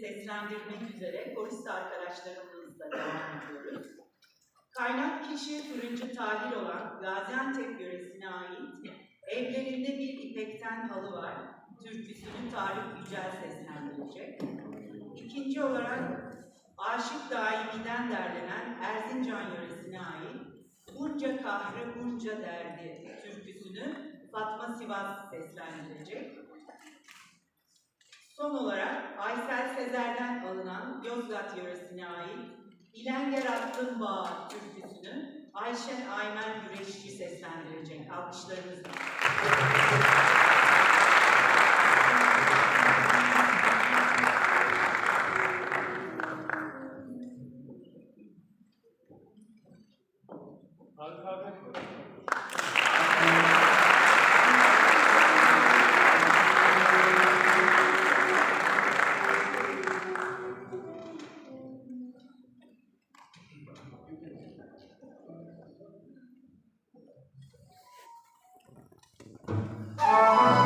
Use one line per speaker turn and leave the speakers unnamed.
seslendirmek üzere korist arkadaşlarımızla devam ediyoruz. Kaynak kişi fırıncı Tahir olan Gaziantep yöresine ait Evlerinde Bir İpekten Halı Var türküsünü Tarık Yücel seslendirecek. İkinci olarak Aşık Daimi'den derlenen Erzincan yöresine ait Bunca Kahrı Bunca Derdi türküsünü Fatma Sivas seslendirecek. Son olarak Aysel Sezer'den alınan Yozgat yöresine ait İlenger Aklın Bağı türküsünü Ayşen Aymen Güreşçi seslendirecek. Alkışlarınızla.
Amen.